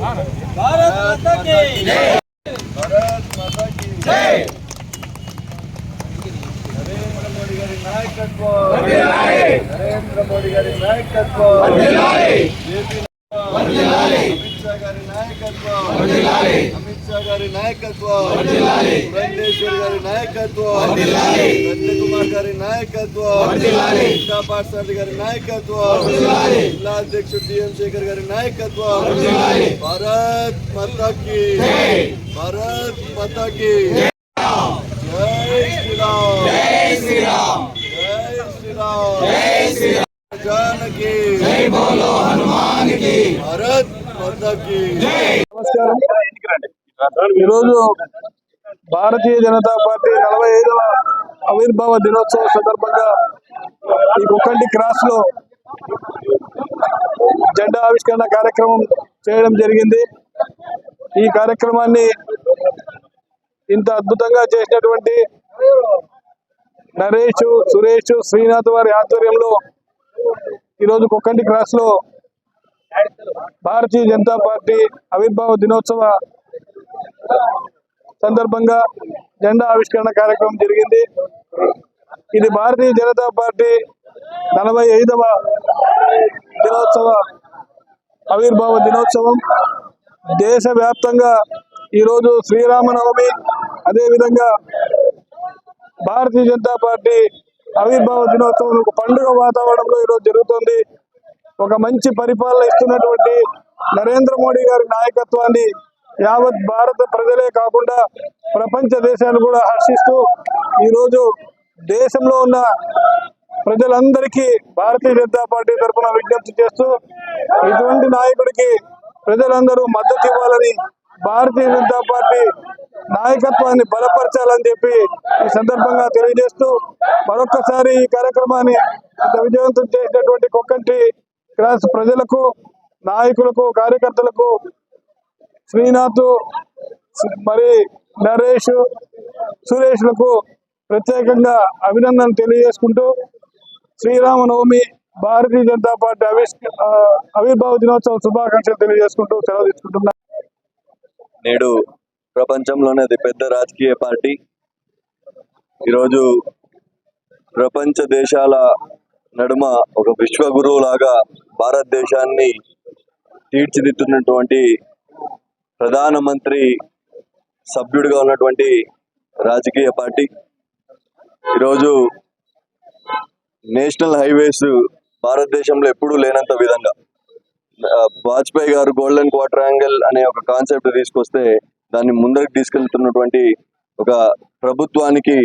భారత్ మాతా key జై నరేంద్ర మోడీ గారి నాయకత్వం నరేంద్ర మోడీ గారి నాయకత్వం జేపీ షా గారి నాయకత్వం. అమిత్ షా గారి నాయకత్వం. పురంధేశ్వరి గారి నాయకత్వం. సత్యకుమార్ గారి నాయకత్వం. ఇంకా పాఠశాల గారి నాయకత్వం. జిల్లా అధ్యక్షుడు డిఎం శేఖర్ గారి నాయకత్వం. భారత్ మాతాకి. భారత్ మాతాకి. జై శ్రీరామ్. జై శ్రీరామ్. జై శ్రీరామ్. జై శ్రీరామ్. జానకి. జై బోలో హనుమానికి. భారత్ మాతాకి నమస్కారం. ఈరోజు భారతీయ జనతా పార్టీ నలభై ఐదవ ఆవిర్భావ దినోత్సవం సందర్భంగా ఈ కుక్కంటి క్రాస్లో జెండా ఆవిష్కరణ కార్యక్రమం చేయడం జరిగింది. ఈ కార్యక్రమాన్ని ఇంత అద్భుతంగా చేసినటువంటి నరేష్ సురేష్ శ్రీనాథ్ వారి ఆధ్వర్యంలో ఈరోజు కుక్కంటి క్రాస్లో భారతీయ జనతా పార్టీ ఆవిర్భావ దినోత్సవ సందర్భంగా జెండా ఆవిష్కరణ కార్యక్రమం జరిగింది. ఇది భారతీయ జనతా పార్టీ నలభై ఐదవ దినోత్సవ ఆవిర్భావ దినోత్సవం. దేశవ్యాప్తంగా ఈరోజు శ్రీరామనవమి. అదేవిధంగా భారతీయ జనతా పార్టీ ఆవిర్భావ దినోత్సవం ఒక పండుగ వాతావరణంలో ఈరోజు జరుగుతుంది. ఒక మంచి పరిపాలన ఇస్తున్నటువంటి నరేంద్ర మోడీ గారి నాయకత్వాన్ని యావత్ భారత ప్రజలే కాకుండా ప్రపంచ దేశాలు కూడా హర్షిస్తూ ఈరోజు దేశంలో ఉన్న ప్రజలందరికీ భారతీయ జనతా పార్టీ తరఫున విజ్ఞప్తి చేస్తూ ఇటువంటి నాయకుడికి ప్రజలందరూ మద్దతు ఇవ్వాలని భారతీయ జనతా పార్టీ నాయకత్వాన్ని బలపరచాలని చెప్పి ఈ సందర్భంగా తెలియజేస్తూ మరొక్కసారి ఈ కార్యక్రమాన్ని విజయవంతం చేసినటువంటి కొక్కంటి ఇక్కడ ప్రజలకు నాయకులకు కార్యకర్తలకు శ్రీనాథ్ మరి నరేష్ సురేష్లకు ప్రత్యేకంగా అభినందన తెలియజేసుకుంటూ శ్రీరామనవమి భారతీయ జనతా పార్టీ ఆవిష్ ఆవిర్భావ దినోత్సవ శుభాకాంక్షలు తెలియజేసుకుంటూ సెలవు తీసుకుంటున్నా నేడు ప్రపంచంలోనే అతి పెద్ద రాజకీయ పార్టీ. ఈరోజు ప్రపంచ దేశాల నడుమ ఒక విశ్వగురువు లాగా భారతదేశాన్ని తీర్చిదిద్దుతున్నటువంటి ప్రధానమంత్రి సభ్యుడిగా ఉన్నటువంటి రాజకీయ పార్టీ. ఈరోజు నేషనల్ హైవేస్ భారతదేశంలో ఎప్పుడూ లేనంత విధంగా. వాజ్పేయి గారు గోల్డెన్ క్వార్టర్ యాంగిల్ అనే ఒక కాన్సెప్ట్ తీసుకొస్తే దాన్ని ముందరికి తీసుకెళ్తున్నటువంటి ఒక ప్రభుత్వానికి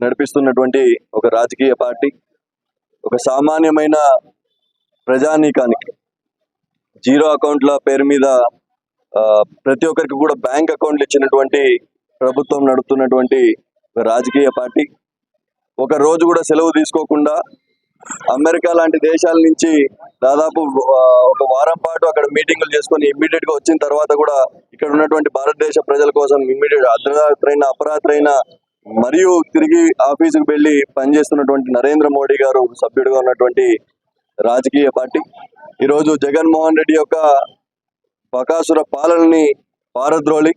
నడిపిస్తున్నటువంటి ఒక రాజకీయ పార్టీ. ఒక సామాన్యమైన ప్రజానీకానికి జీరో అకౌంట్ల పేరు మీద ఆ, ప్రతి ఒక్కరికి కూడా బ్యాంక్ అకౌంట్లు ఇచ్చినటువంటి ప్రభుత్వం నడుపుతున్నటువంటి ఒక రాజకీయ పార్టీ. ఒక రోజు కూడా సెలవు తీసుకోకుండా అమెరికా లాంటి దేశాల నుంచి దాదాపు ఒక వారం పాటు అక్కడ మీటింగులు చేసుకొని ఇమ్మీడియట్గా వచ్చిన తర్వాత కూడా ఇక్కడ ఉన్నటువంటి భారతదేశ ప్రజల కోసం ఇమ్మీడియట్ అర్ధరాత్రైన అపరాత్రైన మరియు తిరిగి ఆఫీసుకు వెళ్ళి పనిచేస్తున్నటువంటి నరేంద్ర మోడీ గారు సభ్యుడిగా ఉన్నటువంటి రాజకీయ పార్టీ. ఈరోజు జగన్మోహన్ రెడ్డి యొక్క బకాసుర పాలనని పారద్రోలి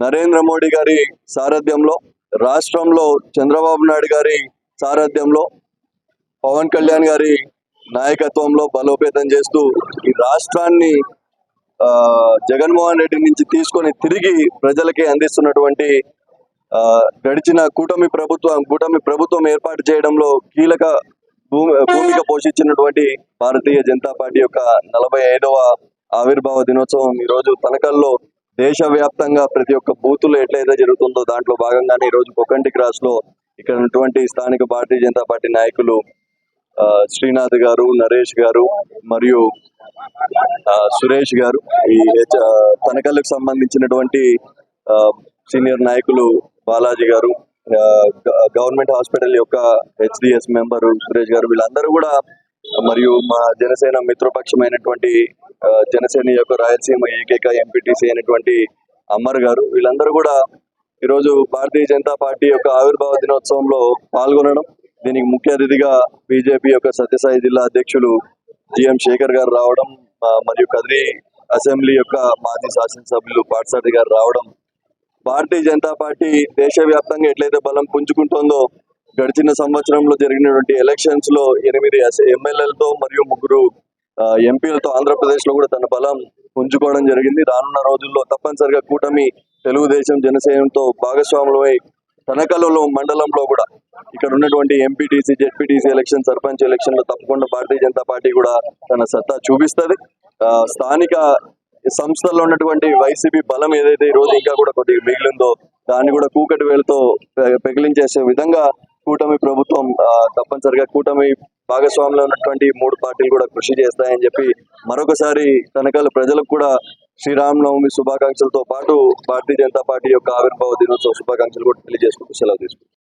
నరేంద్ర మోడీ గారి సారథ్యంలో రాష్ట్రంలో చంద్రబాబు నాయుడు గారి సారథ్యంలో పవన్ కళ్యాణ్ గారి నాయకత్వంలో బలోపేతం చేస్తూ ఈ రాష్ట్రాన్ని జగన్మోహన్ రెడ్డి నుంచి తీసుకొని తిరిగి ప్రజలకి అందిస్తున్నటువంటి గడిచిన కూటమి ప్రభుత్వం కూటమి ప్రభుత్వం ఏర్పాటు చేయడంలో కీలక భూమి భూమిక పోషించినటువంటి భారతీయ జనతా పార్టీ యొక్క నలభై ఐదవ ఆవిర్భావ దినోత్సవం ఈ రోజు తనకల్లో దేశవ్యాప్తంగా ప్రతి ఒక్క బూతులు ఎట్లయితే జరుగుతుందో దాంట్లో భాగంగానే ఈరోజు రోజు కొకంటి క్రాస్లో ఇక్కడ ఉన్నటువంటి స్థానిక భారతీయ జనతా పార్టీ నాయకులు శ్రీనాథ్ గారు నరేష్ గారు మరియు సురేష్ గారు ఈ హెచ్- తనకల్లకు సంబంధించినటువంటి సీనియర్ నాయకులు బాలాజీ గారు గవర్నమెంట్ హాస్పిటల్ యొక్క హెచ్డిఎస్ మెంబరు సురేష్ గారు వీళ్ళందరూ కూడా మరియు మా జనసేన మిత్రపక్షమైనటువంటి జనసేన యొక్క రాయలసీమ ఏకైక ఎంపీటీసీ అయినటువంటి అమ్మర్ గారు వీళ్ళందరూ కూడా ఈరోజు భారతీయ జనతా పార్టీ యొక్క ఆవిర్భావ దినోత్సవంలో పాల్గొనడం దీనికి ముఖ్య అతిథిగా బీజేపీ యొక్క సత్యసాయి జిల్లా అధ్యక్షులు జిఎం శేఖర్ గారు రావడం మరియు కదిరి అసెంబ్లీ యొక్క మాజీ శాసనసభ్యులు పాట్సాటి గారు రావడం భారతీయ జనతా పార్టీ దేశవ్యాప్తంగా ఎట్లయితే బలం పుంజుకుంటుందో గడిచిన సంవత్సరంలో జరిగినటువంటి ఎలక్షన్స్లో ఎనిమిది ఎమ్మెల్యేలతో మరియు ముగ్గురు ఎంపీలతో ఆంధ్రప్రదేశ్లో కూడా తన బలం పుంజుకోవడం జరిగింది. రానున్న రోజుల్లో తప్పనిసరిగా కూటమి తెలుగుదేశం జనసేనతో భాగస్వాములమై తనకలలో మండలంలో కూడా ఇక్కడ ఉన్నటువంటి ఎంపీటీసీ జెడ్పీటీసీ ఎలక్షన్ సర్పంచ్ ఎలక్షన్లో తప్పకుండా భారతీయ జనతా పార్టీ కూడా తన సత్తా చూపిస్తుంది. స్థానిక సంస్థల్లో ఉన్నటువంటి వైసీపీ బలం ఏదైతే ఈ రోజు ఇంకా కూడా కొద్దిగా మిగిలిందో దాన్ని కూడా కూకటి వేలతో పెగిలించేసే విధంగా కూటమి ప్రభుత్వం తప్పనిసరిగా కూటమి భాగస్వామిలో ఉన్నటువంటి మూడు పార్టీలు కూడా కృషి చేస్తాయని చెప్పి మరొకసారి తనకాల ప్రజలకు కూడా శ్రీరామనవమి శుభాకాంక్షలతో పాటు భారతీయ జనతా పార్టీ యొక్క ఆవిర్భావ దినోత్సవ శుభాకాంక్షలు కూడా తెలియజేసుకుంటూ సెలవు తీసుకుంటాం